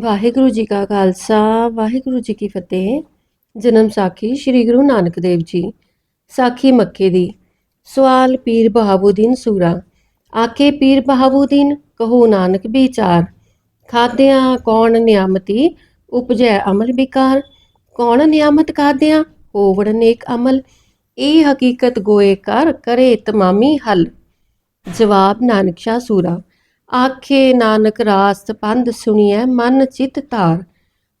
ਵਾਹਿਗੁਰੂ ਜੀ ਕਾ ਖਾਲਸਾ, ਵਾਹਿਗੁਰੂ ਜੀ ਕੀ ਫਤਿਹ। ਜਨਮ ਸਾਖੀ ਸ੍ਰੀ ਗੁਰੂ ਨਾਨਕ ਦੇਵ ਜੀ। ਸਾਖੀ ਮੱਕੇ ਦੀ। ਸਵਾਲ ਪੀਰ ਬਹਾਬੂਦੀਨ ਸੂਰਾ। ਆਕੇ ਪੀਰ ਬਹਾਬੂਦੀਨ ਕਹੋ ਨਾਨਕ ਵਿਚਾਰ। ਖਾਦਿਆਂ ਕੌਣ ਨਿਆਮਤੀ, ਉਪਜੈ ਅਮਲ ਵਿਕਾਰ। ਕੌਣ ਨਿਆਮਤ ਖਾਦਿਆਂ ਹੋਵੜ ਨੇਕ ਅਮਲ। ਇਹ ਹਕੀਕਤ ਗੋਏ ਕਰ, ਕਰੇ ਤਮਾਮੀ ਹੱਲ। ਜਵਾਬ ਨਾਨਕ ਸ਼ਾਹ ਸੂਰਾ। ਆਖੇ, ਨਾਨਕ, ਰਾਸਤ ਪੰਧ ਸੁਣੀਐ, ਮਨ ਚਿਤ ਧਾਰ।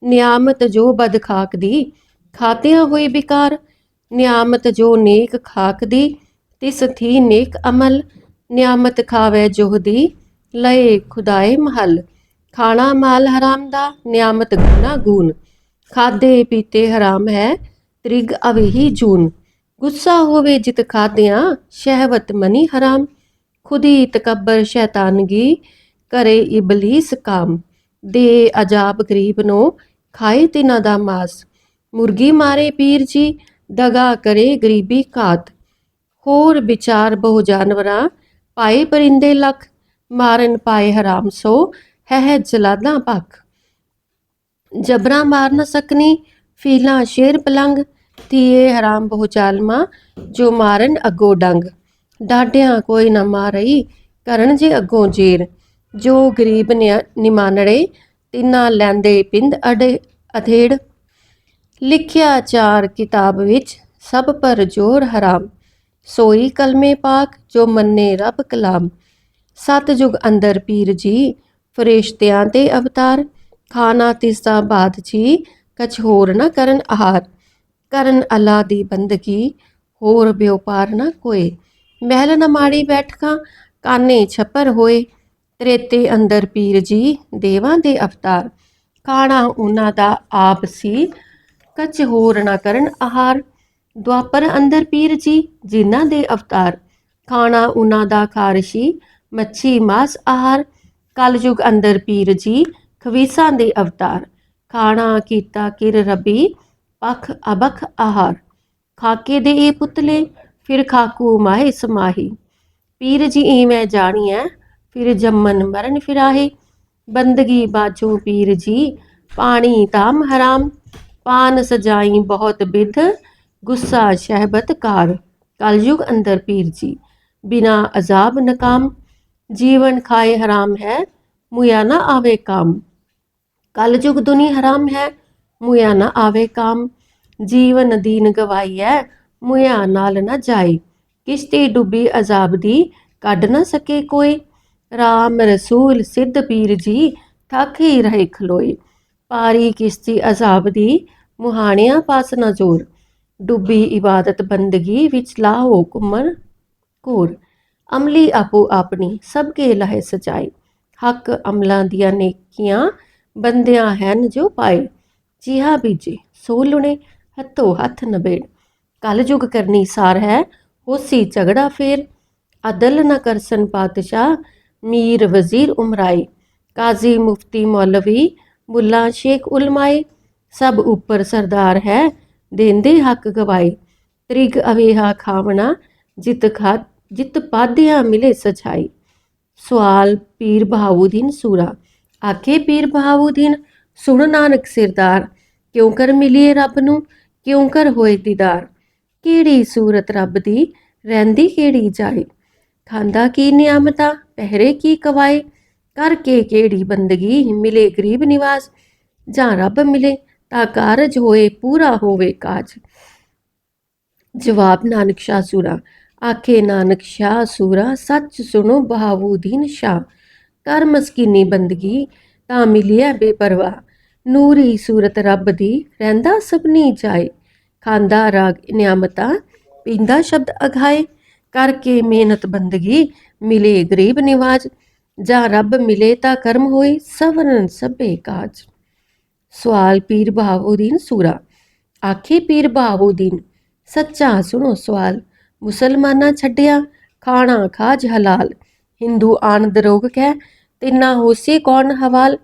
ਨਿਆਮਤ ਜੋ ਬਦ ਖਾਕ ਦੀ ਖਾਤਿਆਂ ਹੋਏ ਬਿਕਾਰ। ਨਿਆਮਤ ਜੋ ਨੇਕ ਖਾਕ ਦੀ ਤਿਸ ਥੀ ਨੇਕ ਅਮਲ। ਨਿਆਮਤ ਖਾਵੇ ਜੋਹਦੀ, ਲਏ ਖੁਦਾਏ ਮਹਲ। ਖਾਣਾ ਮਾਲ ਹਰਾਮ ਦਾ ਨਿਆਮਤ ਗੁਨਾ ਗੂਨ ਖਾਦੇ ਪੀਤੇ ਹਰਾਮ ਹੈ, ਤ੍ਰਿਗ ਅਵੇਹੀ ਜੂਨ। ਗੁੱਸਾ ਹੋਵੇ ਜਿਤ ਖਾਦਿਆਂ, ਸ਼ਹਿਵਤ ਮਨੀ ਹਰਾਮ। ਖੁਦੀ ਤਕਬਰ ਸ਼ੈਤਾਨਗੀ ਕਰੇ ਇਬਲੀਸ ਕਾਮ। ਦੇ ਅਜਾਬ ਗਰੀਬ ਨੂੰ ਖਾਏ ਤਿਨਾਂ ਦਾ ਮਾਸ। ਮੁਰਗੀ ਮਾਰੇ ਪੀਰ ਜੀ, ਦਗਾ ਕਰੇ ਗਰੀਬੀ ਘਾਤ। ਹੋਰ ਵਿਚਾਰ ਬਹੁ ਜਾਨਵਰਾਂ, ਪਾਏ ਪਰਿੰਦੇ ਲੱਖ। ਮਾਰਨ ਪਾਏ ਹਰਾਮ ਸੋ ਹੈ ਜਲਾਦਾਂ ਪੱਖ ਜਬਰਾ ਮਾਰ ਨ ਸਕਨੀ, ਫੀਲਾ ਸ਼ੇਰ ਪਲੰਗ। ਤੀਏ ਹਰਾਮ ਬਹੁ ਚਾਲਮਾ ਜੋ ਮਾਰਨ ਅੱਗੋ ਡੰਗ। ਡਾਢਿਆਂ ਕੋਈ ਨਾ ਮਾਰਈ, ਕਰਨ ਜੇ ਅੱਗੋਂ ਜੀਰ। ਜੋ ਗਰੀਬ ਨਿਆ- ਨਿਮਾਨੜੇ, ਤਿੰਨਾ ਲੈਂਦੇ ਪਿੰਡ ਅੜੇ ਅਥੇੜ। ਲਿਖਿਆ ਚਾਰ ਕਿਤਾਬ ਵਿੱਚ, ਸਭ ਪਰ ਜੋਰ ਹਰਾਮ। ਸੋਈ ਕਲਮੇ ਪਾਕ, ਜੋ ਮੰਨੇ ਰੱਬ ਕਲਾਮ। ਸਤ ਜੁਗ ਅੰਦਰ ਪੀਰ ਜੀ, ਫਰਿਸ਼ਤਿਆਂ ਤੇ ਅਵਤਾਰ। ਖਾਣਾ ਤਿਸਾ ਬਾਦ ਜੀ ਕਛ ਹੋਰ ਨਾ ਕਰਨ ਆਹਾਰ। ਕਰਨ ਅੱਲਾ ਦੀ ਬੰਦਗੀ, ਹੋਰ ਬਿਉਪਾਰ ਨਾ ਕੋਏ। ਮਹਿਲ ਨ ਮਾੜੀ ਬੈਠਕਾਂ, ਕਾਨੇ ਛੱਪਰ ਹੋਏ। ਤ੍ਰੇਤੇ ਅੰਦਰ ਪੀਰ ਜੀ, ਦੇਵਾਂ ਦੇ ਅਵਤਾਰ। ਖਾਣਾ ਉਹਨਾਂ ਦਾ ਆਪ ਸੀ, ਕਛ ਹੋਰ ਨਾ ਕਰਨ ਆਹਾਰ। ਦੁਆਪਰ ਅੰਦਰ ਪੀਰ ਜੀ, ਜਿਨ੍ਹਾਂ ਦੇ ਅਵਤਾਰ। ਖਾਣਾ ਉਹਨਾਂ ਦਾ ਖਾਰਸ਼ੀ ਮੱਛੀ ਮਾਸ ਆਹਾਰ। ਕਲਯੁਗ ਅੰਦਰ ਪੀਰ ਜੀ, ਖਵੀਸਾਂ ਦੇ ਅਵਤਾਰ। ਖਾਣਾ ਕੀਤਾ ਕਿਰ ਰਬੀ, ਪਖ ਅਬਖ ਆਹਾਰ। ਖਾਕੇ ਦੇ ਇਹ ਪੁਤਲੇ ਫਿਰ ਖਾਕੂ ਮਾਹੇ ਸਮਾਹੀ ਪੀਰ ਜੀ ਈਵੇਂ ਜਾਣੀਐ ਫਿਰ ਜੰਮਨ ਮਰਨ ਫਿਰਾਹੇ ਬੰਦਗੀ ਬਾਜੋ ਪੀਰ ਜੀ ਪਾਣੀ ਤਾਮ ਹਰਾਮ ਪਾਨ ਸਜਾਈ ਬਹੁਤ ਬਿਧ ਗੁੱਸਾ ਸ਼ਹਿਬਤ ਕਾਰ ਕਲਯੁਗ ਅੰਦਰ ਪੀਰ ਜੀ ਬਿਨਾ ਅਜ਼ਾਬ ਨਕਾਮ ਜੀਵਨ ਖਾਏ ਹਰਾਮ ਹੈ ਮੁਇਆ ਨਾ ਆਵੇ ਕਾਮ ਕਲਯੁਗ ਦੁਨੀ ਹਰਾਮ ਹੈ ਮੁਇਆ ਨਾ ਆਵੇ ਕਾਮ ਜੀਵਨ ਦੀਨ ਗਵਾਈਐ ਮੁਇਆ ਨਾਲ ਨਾ ਜਾਏ ਕਿਸ਼ਤੀ ਡੁੱਬੀ ਅਜ਼ਾਬ ਦੀ ਕੱਢ ਨਾ ਸਕੇ ਕੋਈ। ਰਾਮ ਰਸੂਲ ਸਿੱਧ ਪੀਰ ਜੀ ਥੱਕ ਹੀ ਰਹੇ ਖਲੋਏ। ਪਾਰੀ ਕਿਸ਼ਤੀ ਅਜ਼ਾਬ ਦੀ ਮੁਹਾਣਿਆਂ ਪਾਸ ਨਾ ਜੋਰ। ਡੁੱਬੀ ਇਬਾਦਤ ਬੰਦਗੀ ਵਿੱਚ ਲਾਹੋ ਕੁਮਰ ਕੋਰ ਅਮਲੀ ਆਪੋ ਆਪਣੀ ਸਭ ਕੇ ਲਹਿ ਸਜਾਈ ਹੱਕ ਅਮਲਾਂ ਦੀਆਂ ਨੇਕੀਆਂ ਬੰਦਿਆਂ ਹਨ ਜੋ ਪਾਏ। ਜਿਹਾ ਬੀਜੇ, ਸੋ ਲੁਣੇ, ਹੱਥੋ ਹੱਥ ਨਬੇੜ। ਕਲਯੁਗ ਕਰਨੀ ਸਾਰ ਹੈ, ਹੋਸੀ ਝਗੜਾ ਫੇਰ। ਅਦਲ ਨਾ ਕਰਸਨ ਪਾਤਸ਼ਾਹ, ਮੀਰ ਵਜ਼ੀਰ ਉਮਰਾਈ ਕਾਜ਼ੀ ਮੁਫਤੀ ਮੌਲਵੀ, ਮੁੱਲਾ ਸ਼ੇਖ ਉਲਮਾਏ। ਸਭ ਉੱਪਰ ਸਰਦਾਰ ਹੈ, ਦੇਂਦੇ ਹੱਕ ਗਵਾਈ ਤ੍ਰਿਗ ਅਵੇਹਾ ਖਾਵਣਾ, ਜਿਤ ਖਾ, ਜਿਤ ਪਾਦਿਆ ਮਿਲੇ ਸਛਾਈ ਸਵਾਲ ਪੀਰ ਬਹਾਉਦੀਨ ਸੂਰਾ। ਆਖੇ ਪੀਰ ਬਹਾਉਦੀਨ, ਸੁਣ ਨਾਨਕ ਸਿਰਦਾਰ। ਕਿਉਂ ਕਰ ਮਿਲੀਏ ਰੱਬ ਨੂੰ, ਕਿਉਂ ਕਰ ਹੋਏ ਦੀਦਾਰ? ਕਿਹੜੀ ਸੂਰਤ ਰੱਬ ਦੀ ਰਹਿੰਦੀ ਕਿਹੜੀ ਜਾਏ? ਖਾਂਦਾ ਕੀ ਨਿਆਮਤਾ, ਪਹਿਰੇ ਕੀ ਕਵਾਏ? ਕਰਕੇ ਕਿਹੜੀ ਬੰਦਗੀ ਮਿਲੇ ਗਰੀਬ ਨਿਵਾਸ? ਜਾਂ ਰੱਬ ਮਿਲੇ ਤਾਂ ਕਾਰਜ ਹੋਏ ਪੂਰਾ ਹੋਵੇ ਕਾਜ। ਜਵਾਬ, ਨਾਨਕ ਸ਼ਾਹ ਸੂਰਾ। ਆਖੇ, ਨਾਨਕ ਸ਼ਾਹ ਸੂਰਾ, ਸੱਚ ਸੁਣੋ ਬਹਾਵੂਦੀਨ ਸ਼ਾਹ। ਕਰ ਮਸਕੀਨੀ ਬੰਦਗੀ ਤਾਂ ਮਿਲਿਆ ਬੇਪਰਵਾਹ। ਨੂਰੀ ਸੂਰਤ ਰੱਬ ਦੀ ਰਹਿੰਦਾ ਸਭਨੀ ਜਾਏ। ਖਾਂਦਾ ਰਾਗ ਨਿਆਮਤਾਂ, ਪੀਂਦਾ ਸ਼ਬਦ ਅਘਾਏ ਕਰਕੇ ਮਿਹਨਤ ਬੰਦਗੀ ਮਿਲੇ ਗਰੀਬ ਨਿਵਾਜ, ਜਾਂ ਰੱਬ ਮਿਲੇ ਤਾਂ ਕਰਮ ਹੋਏ ਸਵਰਨ ਸਭੇ ਕਾਜ। ਸਵਾਲ ਪੀਰ ਬਹਾਉਦੀਨ ਸੂਰਾ। ਆਖੇ ਪੀਰ ਬਹਾਉਦੀਨ ਸੱਚਾ ਸੁਣੋ ਸਵਾਲ। ਮੁਸਲਮਾਨਾਂ ਛੱਡਿਆ, ਖਾਣਾ ਖਾਜ ਹਲਾਲ। ਹਿੰਦੂ ਆਨ ਦਰੋਗ ਕਹਿ, ਤਿੰਨਾ ਹੋਸੀ ਕੌਣ ਹਵਾਲ?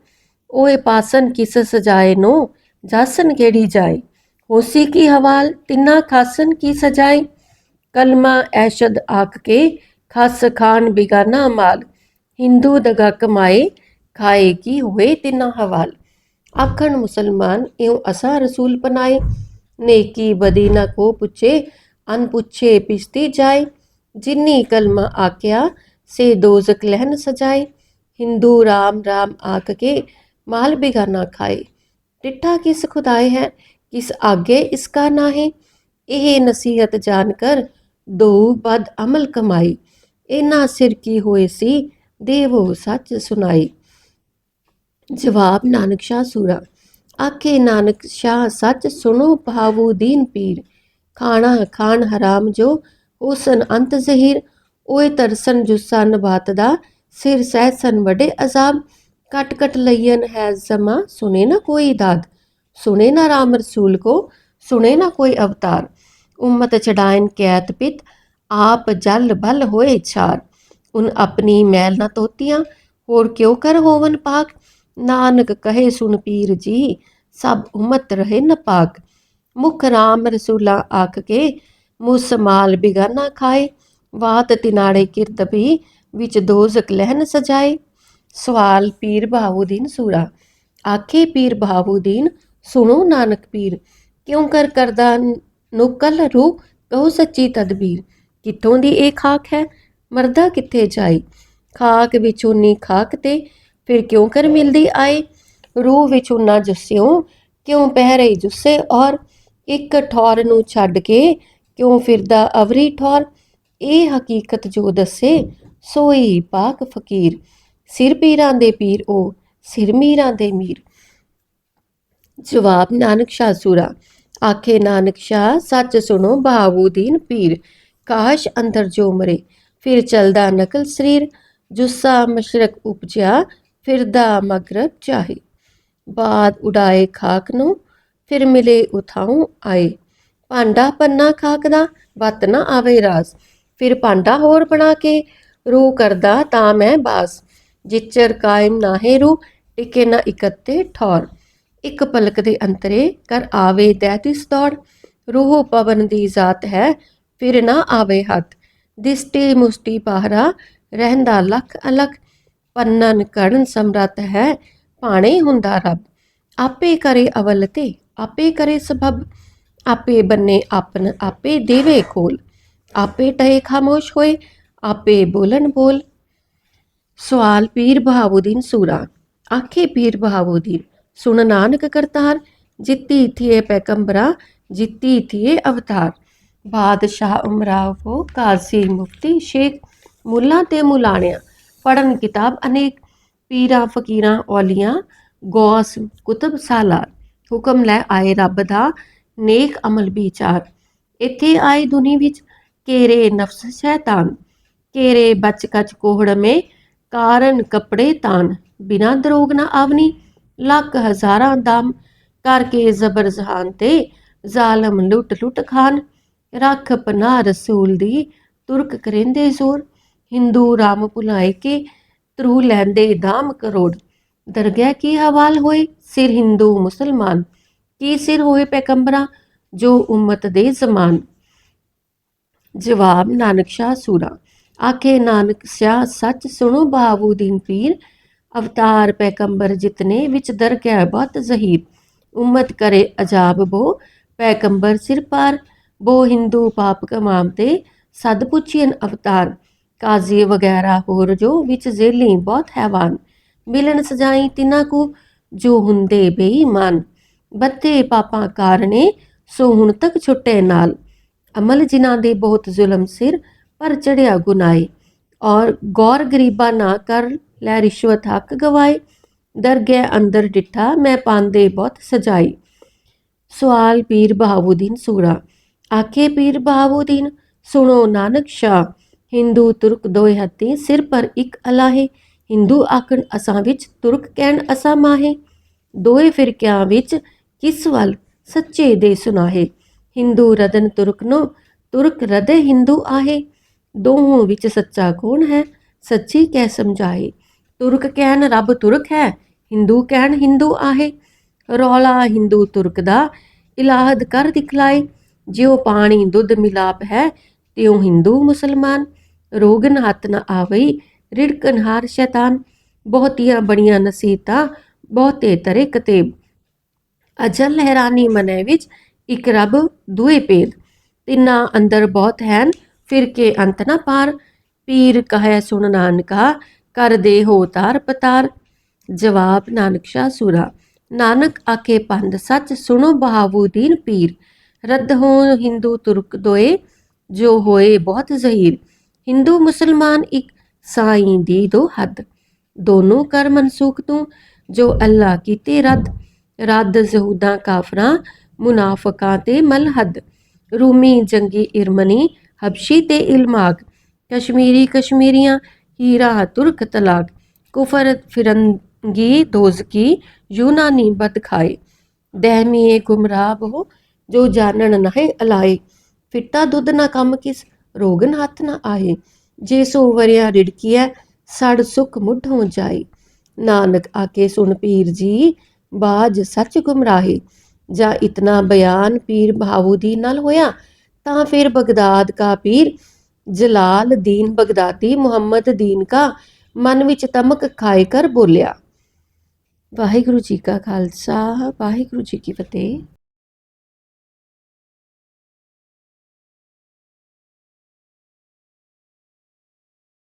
ਓਏ ਪਾਸਨ ਕਿਸ ਸਜਾਏ ਨੋ, ਜਾਸਨ ਕਿਹੜੀ ਜਾਏ? ਹੋਸੀ ਕੀ ਹਵਾਲ ਤਿੰਨਾ ਖਾਸਨ ਕੀ ਸਜਾਏ ਕਲਮਾ ਐਸ਼ਦ ਆਕ ਕੇ ਖਸ ਖਾਨ ਬਿਗਾਨਾ ਮਾਲ ਹਿੰਦੂ ਦਗਾ ਕਮਾਏ ਖਾਏ ਕੀ ਹੋਏ ਤਿੰਨਾ ਹਵਾਲ ਆਖਣ ਮੁਸਲਮਾਨ ਇਉ ਅਸਾ ਰਸੂਲ ਪਨਾਏ ਨੇਕੀ ਬਦੀ ਨਾ ਕੋ ਪੁੱਛੇ ਅਨ ਪੁੱਛੇ ਪਿਸਤੀ ਜਾਏ ਜਿਨੀ ਕਲਮਾ ਆਕਿਆ ਸੇ ਦੋਜ਼ਕ ਲਹਿਨ ਸਜਾਏ ਹਿੰਦੂ ਰਾਮ ਰਾਮ ਆਖ ਕੇ ਮਾਲ ਬਿਗਾਨਾ ਖਾਏ ਡਿੱਠਾ ਕਿਸ ਖੁਦਾਏ ਹੈ ਕਿਸ ਆਗੇ ਇਸਕਾ ਨਾਹੀ? ਇਹ ਨਸੀਹਤ ਜਾਣ ਕਰ ਦੋ ਬਦ ਅਮਲ ਕਮਾਈ। ਇਨਾ ਸਿਰ ਕੀ ਹੋਏ ਸੀ? ਦੇਵੋ ਸੱਚ ਸੁਨਾਈ ਜਵਾਬ, ਨਾਨਕ ਸ਼ਾਹ ਸੂਰਾ। ਆਖੇ, ਨਾਨਕ ਸ਼ਾਹ, ਸੱਚ ਸੁਣੋ ਭਾਵੂ ਦੀਨ ਪੀਰ। ਖਾਣਾ ਖਾਣ ਹਰਾਮ ਜੋ, ਹੁਸਨ ਅੰਤ ਜ਼ਹੀਰ। ਓਏ ਤਰਸਨ ਜੁਸਾ ਨਬਾਤ ਦਾ, ਸਿਰ ਸਹਿ ਸਨ ਵਡੇ ਅਜ਼ਾਬ। ਕਟ ਕਟ ਲਈਨ ਹੈ ਜ਼ਮਾ ਸੁਨੇ ਨਾ ਕੋਈ ਦਾਦ ਸੁਨੇ ਨਾ ਰਾਮ ਰਸੂਲ ਕੋ ਸੁਨੇ ਨਾ ਕੋਈ ਅਵਤਾਰ। ਉਮਤ ਚੜਾਇਨ ਕੈਤ ਪਿਤ, ਆਪ ਜਲ ਬਲ ਹੋਏ ਛਾਰ। ਉਨ ਆਪਣੀ ਮੈਲ ਨਾ ਤੋਤੀਆਂ, ਹੋਰ ਕਿਉ ਕਰ ਹੋਵਨ ਪਾਕ? ਨਾਨਕ ਕਹੇ ਸੁਨ ਪੀਰ ਜੀ, ਸਭ ਉਮਤ ਰਹੇ ਨ ਪਾਕ। ਮੁਖ ਰਾਮ ਰਸੂਲਾ ਆਖ ਕੇ, ਮੁਸ ਮਾਲ ਬਿਗਾਨਾ ਖਾਏ। ਵਾਤ ਤਿਨਾੜੇ ਕਿਰਤ ਵੀ ਵਿੱਚ ਦੋਜ਼ਕ ਲਹਿਨ ਸਜਾਏ। ਸਵਾਲ ਪੀਰ ਬਹਾਉਦੀਨ ਸੂਰਾ। ਆਖੇ ਪੀਰ ਬਹਾਉਦੀਨ ਸੁਣੋ ਨਾਨਕ ਪੀਰ, ਕਿਉਂ ਕਰ ਕਰਦਾ ਨੁਕਲ ਰੂ ਕਹੋ ਸੱਚੀ ਤਦਬੀਰ, ਕਿੱਥੋਂ ਦੀ ਇਹ ਖਾਕ ਹੈ, ਮਰਦਾ ਕਿੱਥੇ ਜਾਈ ਖਾਕ ਵਿੱਚ ਉਨੀ ਖਾਕ ਤੇ ਫਿਰ ਕਿਉਂ ਕਰ ਮਿਲਦੀ ਆਏ? ਰੂਹ ਵਿੱਚ ਉਨਾ ਜੁਸਿਓ, ਕਿਉਂ ਪਹਿ ਰਹੀ ਜੁਸੇ ਔਰ ਇੱਕ ਠੌਰ ਨੂੰ ਛੱਡ ਕੇ ਕਿਉਂ ਫਿਰਦਾ ਅਵਰੀ ਠੌਰ? ਇਹ ਹਕੀਕਤ ਜੋ ਦੱਸੇ, ਸੋਈ ਪਾਕ ਫਕੀਰ, ਸਿਰ ਪੀਰਾਂ ਦੇ ਪੀਰ ਉਹ ਸਿਰ ਮੀਰਾਂ ਦੇ ਮੀਰ। ਜਵਾਬ ਨਾਨਕ ਸ਼ਾਹ ਸੂਰਾ। ਆਖੇ ਨਾਨਕ ਸ਼ਾਹ, ਸੱਚ ਸੁਣੋ ਬਹਾਵੂਦੀਨ ਪੀਰ, ਕਾਸ਼ ਅੰਦਰ ਜੋ ਮਰੇ, ਫਿਰ ਚਲਦਾ ਨਕਲ ਸਰੀਰ, ਜੁੱਸਾ ਮਸ਼ਰਕ ਉਪਜਿਆ, ਫਿਰਦਾ ਮਗਰਬ ਚਾਹੇ ਬਾਦ ਉਡਾਏ ਖਾਕ ਨੂੰ, ਫਿਰ ਮਿਲੇ ਉਥਾਉ ਆਏ। ਭਾਂਡਾ ਪੰਨਾ ਖਾਕ ਦਾ, ਵਤ ਨਾ ਆਵੇ ਰਾਸ। ਫਿਰ ਭਾਂਡਾ ਹੋਰ ਬਣਾ ਕੇ ਰੂ ਕਰਦਾ ਤਾਂ ਮੈਂ ਬਾਸ। ਜਿਚਰ ਕਾਇਮ ਨਾਹੇ ਰੂ ਟਿਕੇ ਨਾ ਇਕੱਤੇ ਠੌਰ। ਇੱਕ ਪਲਕ ਦੇ ਅੰਤਰੇ ਕਰ ਆਵੇ ਦੈਤਿਸ ਦੌੜ, ਰੋਹ ਪਵਨ ਦੀ ਜ਼ਾਤ ਹੈ, ਫਿਰ ਨਾ ਆਵੇ ਹੱਥ। ਦਿਸਟੀ ਮੁਸਟੀ ਬਾਹਰਾ ਰਹਿੰਦਾ ਲਖ ਅਲਖ। ਪੰਨਨ ਕਰਨ ਸਮਰੱਥ ਹੈ, ਭਾਣੇ ਹੁੰਦਾ ਰੱਬ। ਆਪੇ ਕਰੇ ਅਵਲ ਤੇ, ਆਪੇ ਕਰੇ ਸਬਬ। ਆਪੇ ਬੰਨੇ ਆਪਨ, ਆਪੇ ਦੇਵੇ ਖੋਲ। ਆਪੇ ਟਹੇ ਖਾਮੋਸ਼ ਹੋਏ, ਆਪੇ ਬੋਲਣ ਬੋਲ। ਸਵਾਲ ਪੀਰ ਬਹਾਵੁਦੀਨ ਸੂਰਾ। ਆਖੇ ਪੀਰ ਬਹਾਵੁਦੀਨ ਸੁਣ ਨਾਨਕ ਕਰਤਾਰ, ਜਿੱਤੀ ਥੀਏ ਪੈਕੰਬਰਾ ਜਿੱਤੀ ਥੀਏ ਅਵਤਾਰ। ਬਾਦਸ਼ਾਹ ਉਮਰਾਵ ਕਾਜ਼ੀ ਮੁਫਤੀ ਸ਼ੇਖ, ਮੁੱਲਾ ਤੇ ਮੁਲਾਣਿਆਂ ਪੜਨ ਕਿਤਾਬ ਅਨੇਕ, ਪੀਰਾਂ ਫਕੀਰਾਂ ਔਲੀਆਂ, ਗੌਸ ਕੁਤਬ ਸਾਲਾਰ। ਹੁਕਮ ਲੈ ਆਏ ਰੱਬ ਦਾ ਨੇਕ ਅਮਲ ਵਿਚਾਰ। ਇੱਥੇ ਆਏ ਦੁਨੀ ਵਿੱਚ ਕੇਰੇ ਨਫਸ ਸ਼ੈਤਾਨ ਕੇਰੇ ਬਚ ਕਚ ਕੋਹੜ ਮੇ ਕਾਰਨ ਕਪੜੇ ਤਾਨ। ਬਿਨਾ ਦਰੋਗ ਨਾ ਆਵਨੀ ਲੱਖ ਹਜ਼ਾਰਾਂ ਦਮ ਕਰਕੇ ਜ਼ਬਰ ਜ਼ਹਾਨ ਤੇ ਜ਼ਾਲਮ ਲੁੱਟ ਲੁੱਟ ਖਾਨ, ਰੱਖ ਪਨਾ ਰਸੂਲ ਦੀ ਤੁਰਕ ਕਰੇਂਦੇ ਜ਼ੋਰ, ਹਿੰਦੂ ਰਾਮ ਭੁਲਾਏ ਕੇ ਤਰੂ ਲੈਂਦੇ ਦਾਮ ਕਰੋੜ। ਦਰਗਾਹ ਕੀ ਹਵਾਲ ਹੋਏ ਸਿਰ ਹਿੰਦੂ ਮੁਸਲਮਾਨ? ਕੀ ਸਿਰ ਹੋਏ ਪੈਗੰਬਰਾਂ ਜੋ ਉਮਤ ਦੇ ਜ਼ਮਾਨ? ਜਵਾਬ ਨਾਨਕ ਸ਼ਾਹ ਸੂਰਾ। ਆਖੇ ਨਾਨਕ ਸ਼ਾਹ, ਸੱਚ ਸੁਣੋ ਬਹਾਵੂਦੀਨ ਪੀਰ ਅਵਤਾਰ ਪੈਗੰਬਰ ਜਿਤਨੇ ਵਿੱਚ ਦਰਗਾਹ ਬਹੁਤ ਜ਼ਹੀਰ, ਉਮਤ ਕਰੇ ਅਜਾਬ ਬੋ ਪੈਗੰਬਰ ਸਿਰ ਪਾਰ, ਬੋ ਹਿੰਦੂ ਪਾਪ ਕਮਾਮ ਤੇ ਸਦ ਪੁੱਛੀਨ ਅਵਤਾਰ ਕਾਜ਼ੀ ਵਗੈਰਾ ਹੋਰ ਜੋ ਵਿੱਚ ਜ਼ੇਲੀ ਬਹੁਤ ਹੈਵਾਨ ਮਿਲਣ ਸਜਾਈ ਤਿਨਾਂ ਕੋ ਜੋ ਹੁੰਦੇ ਬੇਈਮਾਨ ਬੱਤੇ ਪਾਪਾਂ ਕਾਰਨੇ ਸੋ ਹੁਣ ਤੱਕ ਛੁੱਟੇ ਨਾਲ, ਅਮਲ ਜਿਨ੍ਹਾਂ ਦੇ ਬਹੁਤ ਜ਼ੁਲਮ ਸਿਰ, ਪਰ ਚੜਿਆ ਗੁਨਾਏ ਔਰ ਗੌਰ ਗਰੀਬਾ ਨਾ ਕਰ ਲੈ ਰਿਸ਼ਵਤ ਹੱਕ ਗਵਾਏ। ਦਰਗਹਿ ਅੰਦਰ ਡਿੱਠਾ, ਮੈਂ ਪਾਂਦੇ ਬਹੁਤ ਸਜਾਈ। ਸਵਾਲ ਪੀਰ ਬਹਾਵੁਦੀਨ ਸੂਰਾ। ਆਖੇ ਪੀਰ ਬਹਾਵੁਦੀਨ, ਸੁਣੋ ਨਾਨਕ ਸ਼ਾਹ, ਹਿੰਦੂ ਤੁਰਕ ਦੋਏ ਹੱਤੀ ਸਿਰ ਪਰ ਇੱਕ ਅਲਾਹੇ। ਹਿੰਦੂ ਆਖਣ, ਅਸਾਂ ਵਿੱਚ ਤੁਰਕ ਕਹਿਣ, ਅਸਾਂ ਮਾਹੇ। ਦੋਏ ਫਿਰਕਿਆਂ ਵਿੱਚ ਕਿਸ ਵੱਲ ਸੱਚੇ ਦੇ ਸੁਨਾਹੇ। ਹਿੰਦੂ ਰਦਨ ਤੁਰਕ ਨੋ, ਤੁਰਕ ਰਦੇ ਹਿੰਦੂ ਆਹੇ। ਦੋਹਾਂ ਵਿੱਚ ਸੱਚਾ ਕੌਣ ਹੈ? ਸੱਚੀ ਕਹਿ ਸਮਝਾਏ। ਤੁਰਕ ਕਹਿਣ ਰੱਬ ਤੁਰਕ ਹੈ, ਹਿੰਦੂ ਕਹਿਣ ਹਿੰਦੂ ਆਹੇ। ਰੌਲਾ ਹਿੰਦੂ ਤੁਰਕ ਦਾ, ਇਲਾਹਦ ਕਰ ਦਿਖਲਾਏ। ਜਿਉ ਪਾਣੀ ਦੁੱਧ ਮਿਲਾਪ ਹੈ, ਤਿਉ ਹਿੰਦੂ ਮੁਸਲਮਾਨ। ਰੋਗਨ ਹੱਥ ਨ ਆਵਈ, ਰਿੜਕਨ ਹਾਰ ਸ਼ੈਤਾਨ। ਬਹੁਤੀਆਂ ਬੜੀਆਂ ਨਸੀਹਤਾਂ ਬਹੁਤੇ ਤਰੇ ਕਤੇਬ। ਅਜਲ ਲਹਿਰਾਨੀ ਮਨੇ ਵਿੱਚ ਇੱਕ ਰੱਬ ਦੂਏ ਪੇਦ ਤਿੰਨਾ ਅੰਦਰ ਬਹੁਤ ਹੈਨ, ਫਿਰ ਕੇ ਅੰਤ ਨਾ ਪਾਰ। ਪੀਰ ਕਹੈ ਸੁਣ ਨਾਨਕਾ ਕਰਦੇ ਹੋ ਤਾਰ ਪਤਾਰ। ਜਵਾਬ, ਨਾਨਕ ਸ਼ਾਹ ਸੂਰਾ, ਨਾਨਕ ਆਕੇ ਪੰਦ ਸੱਚ ਸੁਣੋ ਬਹਾਵੂਦੀਨ ਪੀਰ। ਰੱਦ ਹੋਣ ਹਿੰਦੂ ਤੁਰਕ ਦੋਏ, ਜੋ ਹੋਏ ਬਹੁਤ ਜ਼ਹੀਰ। ਹਿੰਦੂ ਮੁਸਲਮਾਨ ਇੱਕ ਸਾਈਂ ਦੀ ਦੋ ਹੱਦ। ਦੋਨੋਂ ਕਰ ਮਨਸੂਖ ਤੂੰ, ਜੋ ਅੱਲਾ ਕੀਤੇ ਰੱਦ। ਰੱਦ ਜ਼ਹੂਦਾਂ ਕਾਫਰਾਂ, ਮੁਨਾਫਕਾਂ ਤੇ ਮਲਹਦ। ਰੂਮੀ ਜੰਗੀ ਇਰਮਨੀ, ਹਬਸ਼ੀ ਤੇ ਇਲਮਾਗ। ਕਸ਼ਮੀਰੀ ਕਸ਼ਮੀਰੀਆਂ ਹੀਰਾ ਤੁਰਕ ਤਲਾਕ? ਕੁਫਰ ਫਿਰੰਗੀ ਦੋਜ਼ਕੀ ਯੂਨਾਨੀ ਬਦ ਖਾਏ। ਦਹਿਮੀਏ ਗੁਮਰਾਹ ਬਹੁ, ਜੋ ਜਾਣਨ ਨਹਿ ਅਲਾਏ। ਫਿੱਟਾ ਦੁੱਧ ਨਾ ਕੰਮ ਕਿਸ, ਰੋਗਨ ਹੱਥ ਨਾ ਆਏ। ਜੇ ਸੋ ਵਰਿਆ ਰਿੜਕੀਐ, ਸੜ ਸੁਖ ਮੁੱਢ ਹੋ ਜਾਏ। ਨਾਨਕ ਆਕੇ ਸੁਣ ਪੀਰ ਜੀ, ਬਾਜ ਸੱਚ ਗੁਮਰਾਹੇ। ਜਾਂ ਇਤਨਾ ਬਿਆਨ ਪੀਰ ਬਹਾਉਦੀ ਨਾਲ ਹੋਇਆ, ਤਾਂ ਫਿਰ ਬਗਦਾਦ ਕਾ ਪੀਰ ਜਲਾਲ ਦੀਨ ਬਗਦਾਦੀ, ਮੁਹੰਮਦ ਦੀਨ ਕਾ, ਮਨ ਵਿੱਚ ਤਮਕ ਖਾਏ ਕਰ ਬੋਲਿਆ। ਵਾਹਿਗੁਰੂ ਜੀ ਕਾ ਖਾਲਸਾ, ਵਾਹਿਗੁਰੂ ਜੀ ਕੀ ਫਤਿਹ।